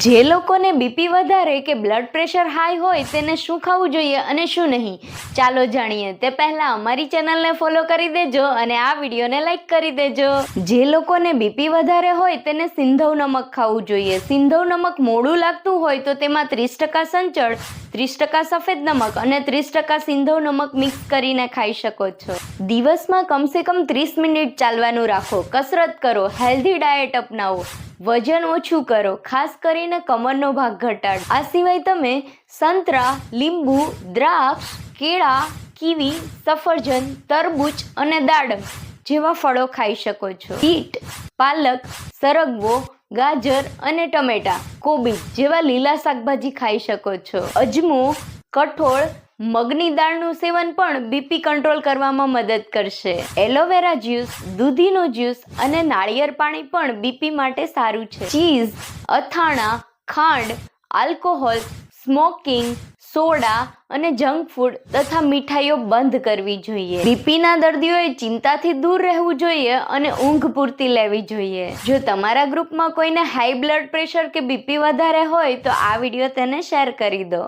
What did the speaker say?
જે લોકોને બીપી વધારે કે બ્લડ પ્રેશર હાઈ હોય તેને શું ખાવું જોઈએ અને શું નહીં? ચાલો જાણીએ. તે પહેલાં અમારી ચેનલને ફોલો કરી દેજો અને આ વિડીયોને લાઈક કરી દેજો. જે લોકોને બીપી વધારે હોય તેને સિંધવ નમક ખાવું જોઈએ. સિંધવ નમક મોડું લાગતું હોય તો તેમાં ત્રીસ ટકા સંચળ, ત્રીસ ટકા સફેદ નમક અને ત્રીસ ટકા સિંધવ નમક મિક્સ કરીને ખાઈ શકો છો. દિવસમાં કમસે કમ ત્રીસ મિનિટ ચાલવાનું રાખો. કસરત કરો. હેલ્ધી ડાયટ અપનાવો. વજન ઓછું કરો, ખાસ કરીને કમરનો ભાગ ઘટાડો. આ સિવાય તમે સંતરા, લીંબુ, દ્રાક્ષ, કેળા, કીવી, સફરજન, તરબૂચ અને દાડમ જેવા ફળો ખાઈ શકો છો. બીટ પાલક, સરગવો, ગાજર અને ટમેટા કોબીજ જેવા લીલા શાકભાજી ખાઈ શકો છો. અજમો કઠોળ, મગની દાળનું સેવન પણ બીપી કંટ્રોલ કરવામાં મદદ કરશે. એલોવેરા જ્યુસ દૂધીનો જ્યુસ અને નાળિયેર પાણી પણ બીપી માટે સારું છે. ચીઝ અથાણા, ખાંડ આલ્કોહોલ સ્મોકિંગ સોડા અને જંક ફૂડ તથા મીઠાઈઓ બંધ કરવી જોઈએ. બીપીના દર્દીઓએ ચિંતાથી દૂર રહેવું જોઈએ અને ઊંઘ પૂરતી લેવી જોઈએ. જો તમારા ગ્રુપમાં કોઈને હાઈ બ્લડ પ્રેશર કે બીપી વધારે હોય તો આ વીડિયો તેને શેર કરી દો.